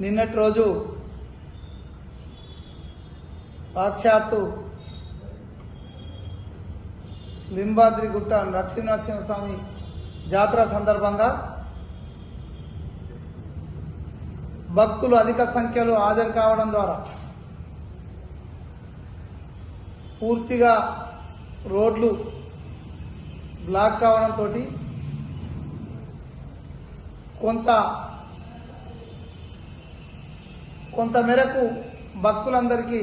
నిన్నటి రోజు సాక్షాత్తు లింబాద్రి గుట్ట లక్ష్మీనరసింహస్వామి జాతర సందర్భంగా భక్తులు అధిక సంఖ్యలో హాజరు కావడం ద్వారా పూర్తిగా రోడ్లు బ్లాక్ కావడంతో కొంత కొంత మేరకు భక్తులందరికీ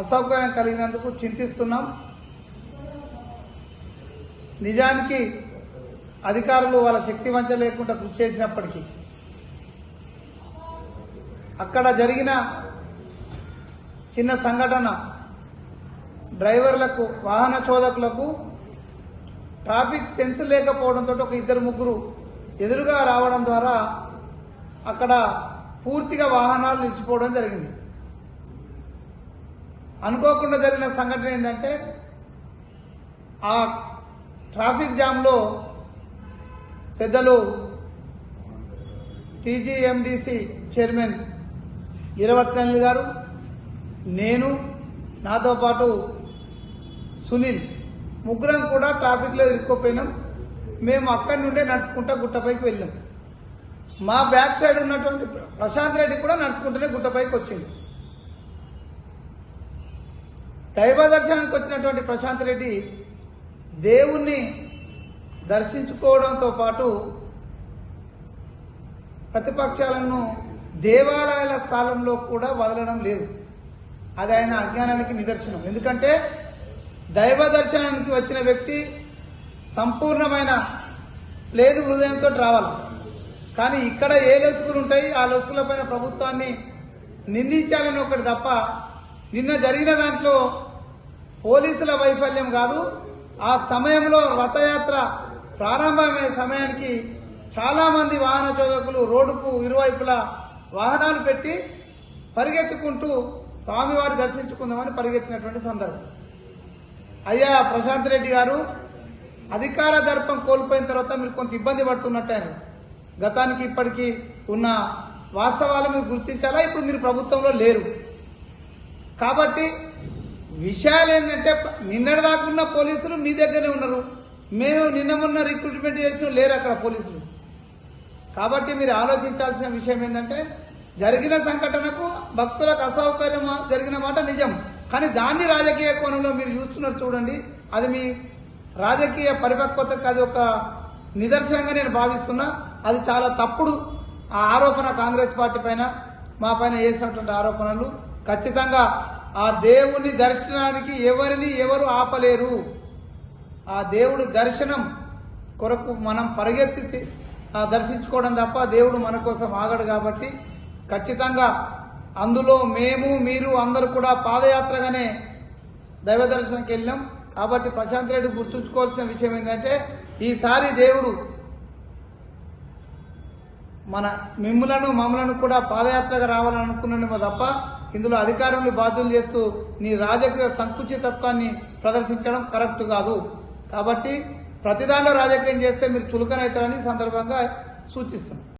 అసౌకర్యం కలిగినందుకు చింతిస్తున్నాం. నిజానికి అధికారులు వాళ్ళ శక్తి వంచ లేకుండా కృషి చేసినప్పటికీ అక్కడ జరిగిన చిన్న సంఘటన డ్రైవర్లకు వాహన చోదకులకు ట్రాఫిక్ సెన్స్ లేకపోవడంతో ఒక ఇద్దరు ముగ్గురు ఎదురుగా రావడం ద్వారా అక్కడ పూర్తిగా వాహనాలు నిలిచిపోవడం జరిగింది. అనుకోకుండా జరిగిన సంఘటన ఏంటంటే ఆ ట్రాఫిక్ జామ్లో పెద్దలు టీజీఎండిసి చైర్మన్ ఇరవత్నల్లి గారు నేను నాతో పాటు సునీల్ ముగ్గురం కూడా ట్రాఫిక్లో ఇరుక్కుపోయినాం. మేము అక్కడి నుండే నడుచుకుంటా గుట్టపైకి వెళ్ళాం. మా బ్యాక్ సైడ్ ఉన్నటువంటి ప్రశాంత్ రెడ్డి కూడా నడుచుకుంటూనే గుట్టపైకి వచ్చింది దైవ దర్శనానికి వచ్చినటువంటి ప్రశాంత్ రెడ్డి దేవుణ్ణి దర్శించుకోవడంతో పాటు ప్రతిపక్షాలను దేవాలయాల స్థానంలో కూడా వదలడం లేదు. అది ఆయన అజ్ఞానానికి నిదర్శనం. ఎందుకంటే దైవ దర్శనానికి వచ్చిన వ్యక్తి సంపూర్ణమైన లేదు హృదయంతో రావాలి. కానీ ఇక్కడ ఏ లొసుకులు ఉంటాయి? ఆ లొసుకులపైన ప్రభుత్వాన్ని నిందించాలని ఒకటి తప్ప నిన్న జరిగిన దాంట్లో పోలీసుల వైఫల్యం కాదు. ఆ సమయంలో రథయాత్ర ప్రారంభమైన సమయానికి చాలామంది వాహన చోదకులు రోడ్డుకు ఇరువైపులా వాహనాలు పెట్టి పరిగెత్తుకుంటూ స్వామివారి దర్శించుకుందామని పరిగెత్తినటువంటి సందర్భం. అయ్యా ప్రశాంత్ రెడ్డి గారు అధికార దర్పం కోల్పోయిన తర్వాత మీరు కొంత ఇబ్బంది పడుతున్నట్టారు గతానికి ఇప్పటికీ ఉన్న వాస్తవాలు మీరు గుర్తించాలా? ఇప్పుడు మీరు ప్రభుత్వంలో లేరు. కాబట్టి విషయాలు ఏంటంటే నిన్నటి దాకా ఉన్న పోలీసులు మీ దగ్గరే ఉన్నారు. మేము నిన్న మొన్న రిక్రూట్మెంట్ చేసిన లేరు అక్కడ పోలీసులు. కాబట్టి మీరు ఆలోచించాల్సిన విషయం ఏంటంటే జరిగిన సంఘటనకు భక్తులకు అసౌకర్యం జరిగిన మాట నిజం. కానీ దాన్ని రాజకీయ కోణంలో మీరు చూస్తున్నారు చూడండి. అది మీ రాజకీయ పరిపక్వతకు అది ఒక నిదర్శనంగా నేను భావిస్తున్నా. అది చాలా తప్పుడు ఆ ఆరోపణ కాంగ్రెస్ పార్టీ పైన మా పైన వేసినటువంటి ఆరోపణలు. ఖచ్చితంగా ఆ దేవుని దర్శనానికి ఎవరిని ఎవరు ఆపలేరు. ఆ దేవుడి దర్శనం కొరకు మనం పరిగెత్తి ఆ దర్శించుకోవడం తప్ప దేవుడు మన కోసం ఆగడు కాబట్టి ఖచ్చితంగా అందులో మేము మీరు అందరూ కూడా పాదయాత్రగానే దైవ దర్శనంకి వెళ్ళాం కాబట్టి ప్రశాంత్ రెడ్డి గుర్తుంచుకోవాల్సిన విషయం ఏంటంటే ఈసారి దేవుడు మన మిమ్ములను మమ్మలను కూడా పాదయాత్రగా రావాలని అనుకున్నానేమో తప్ప ఇందులో అధికారులు బాధ్యులు చేస్తూ నీ రాజకీయ సంకుచితత్వాన్ని ప్రదర్శించడం కరెక్ట్ కాదు. కాబట్టి ప్రతిదానిలో రాజకీయం చేస్తే మీరు చులకనవుతారని సందర్భంగా సూచిస్తున్నాం